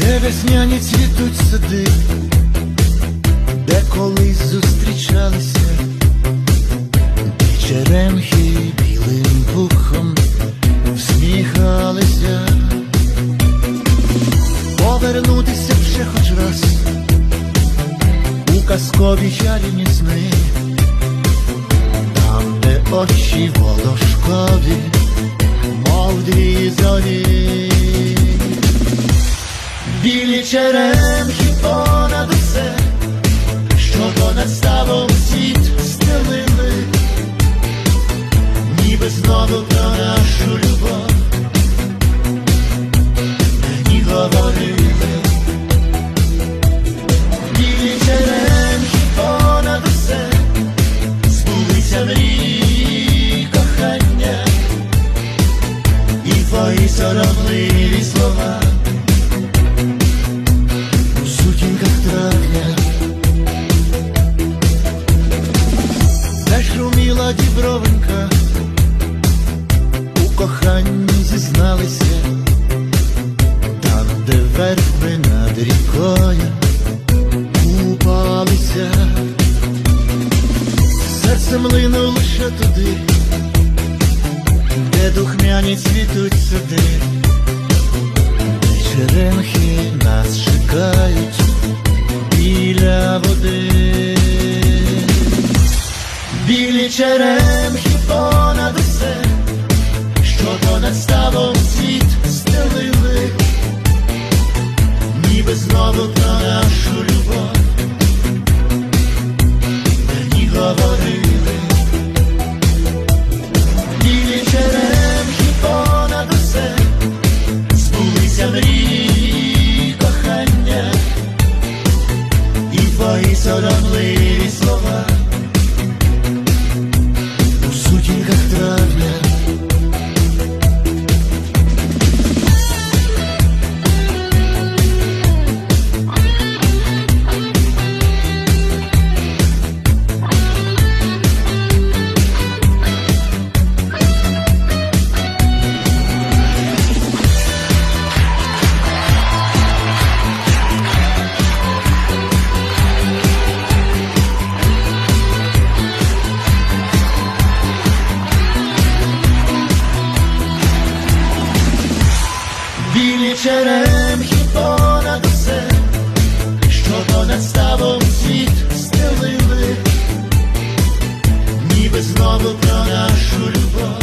де весняні цвітуть сади, де колись зустрічалися, і черемхи білим пухом всміхалися, повернутися ще хоч раз у казкові чарівні сни, там, де очі волошкові, мов дві зорі. Білі черемхи понад усе, що понад ставом світ стелили, ніби знову про нашу любов мені говорили. Білі черемхи понад усе, збулися мрії кохання, і твої соромливі слова. Де над рікою купалися, серце млинуло лише туди, де духмяні цвітуть сади. Черемхи нас чекають біля води. Білі черемхи понад усе, що понад ставом світ твої соромливі слова у сутінках травня. Черемхи понад усе, що понад ставом світ стелили, ніби знову про нашу любов.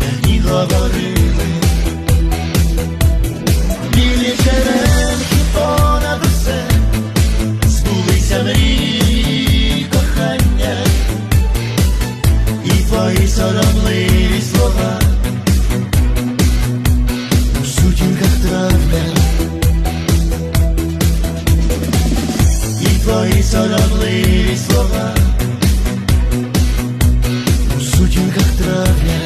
Мені говорили. Білі черемхи понад усе, збулися мрії кохання, і твої соромливі У сутінках травня І твої соромливі слова У сутінках травня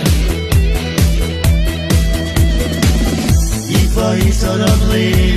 І твої соромливі слова